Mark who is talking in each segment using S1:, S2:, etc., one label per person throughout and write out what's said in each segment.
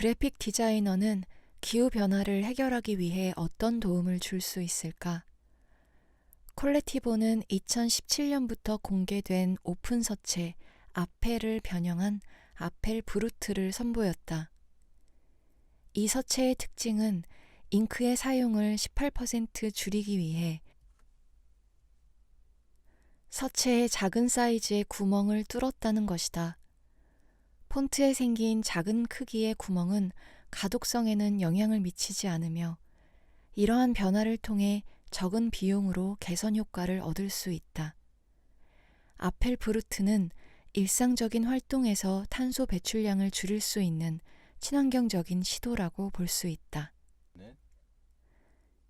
S1: 그래픽 디자이너는 기후 변화를 해결하기 위해 어떤 도움을 줄 수 있을까? 콜레티보는 2017년부터 공개된 오픈 서체 아펠을 변형한 아펠 브루트를 선보였다. 이 서체의 특징은 잉크의 사용을 18% 줄이기 위해 서체의 작은 사이즈의 구멍을 뚫었다는 것이다. 폰트에 생긴 작은 크기의 구멍은 가독성에는 영향을 미치지 않으며 이러한 변화를 통해 적은 비용으로 개선 효과를 얻을 수 있다. 아펠 브루트는 일상적인 활동에서 탄소 배출량을 줄일 수 있는 친환경적인 시도라고 볼 수 있다.
S2: 네.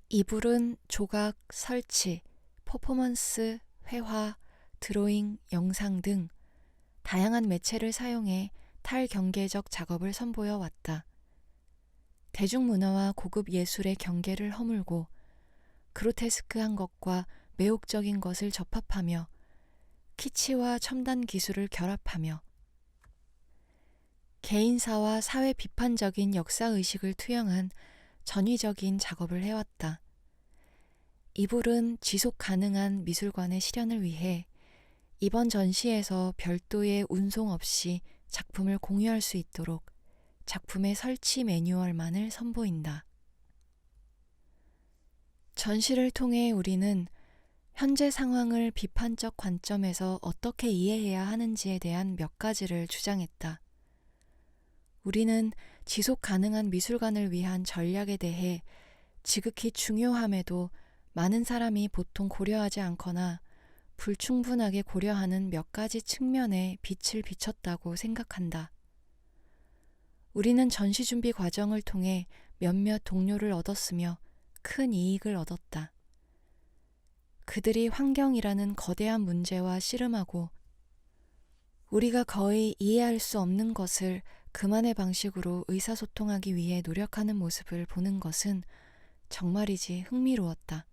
S1: 이불은 조각, 설치, 퍼포먼스, 회화, 드로잉, 영상 등 다양한 매체를 사용해 탈경계적 작업을 선보여 왔다. 대중문화와 고급 예술의 경계를 허물고 그로테스크한 것과 매혹적인 것을 접합하며 키치와 첨단 기술을 결합하며 개인사와 사회 비판적인 역사의식을 투영한 전위적인 작업을 해왔다. 이불은 지속 가능한 미술관의 실현을 위해 이번 전시에서 별도의 운송 없이 작품을 공유할 수 있도록 작품의 설치 매뉴얼만을 선보인다. 전시를 통해 우리는 현재 상황을 비판적 관점에서 어떻게 이해해야 하는지에 대한 몇 가지를 주장했다. 우리는 지속 가능한 미술관을 위한 전략에 대해 지극히 중요함에도 많은 사람이 보통 고려하지 않거나 불충분하게 고려하는 몇 가지 측면에 빛을 비췄다고 생각한다. 우리는 전시 준비 과정을 통해 몇몇 동료를 얻었으며 큰 이익을 얻었다. 그들이 환경이라는 거대한 문제와 씨름하고 우리가 거의 이해할 수 없는 것을 그만의 방식으로 의사소통하기 위해 노력하는 모습을 보는 것은 정말이지 흥미로웠다.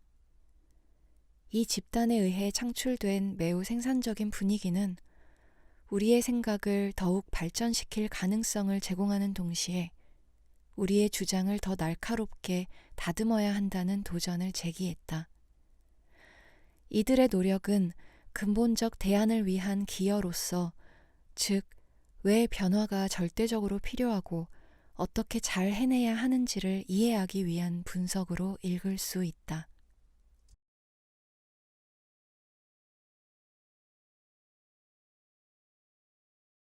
S1: 이 집단에 의해 창출된 매우 생산적인 분위기는 우리의 생각을 더욱 발전시킬 가능성을 제공하는 동시에 우리의 주장을 더 날카롭게 다듬어야 한다는 도전을 제기했다. 이들의 노력은 근본적 대안을 위한 기여로서, 즉, 왜 변화가 절대적으로 필요하고 어떻게 잘 해내야 하는지를 이해하기 위한 분석으로 읽을 수 있다.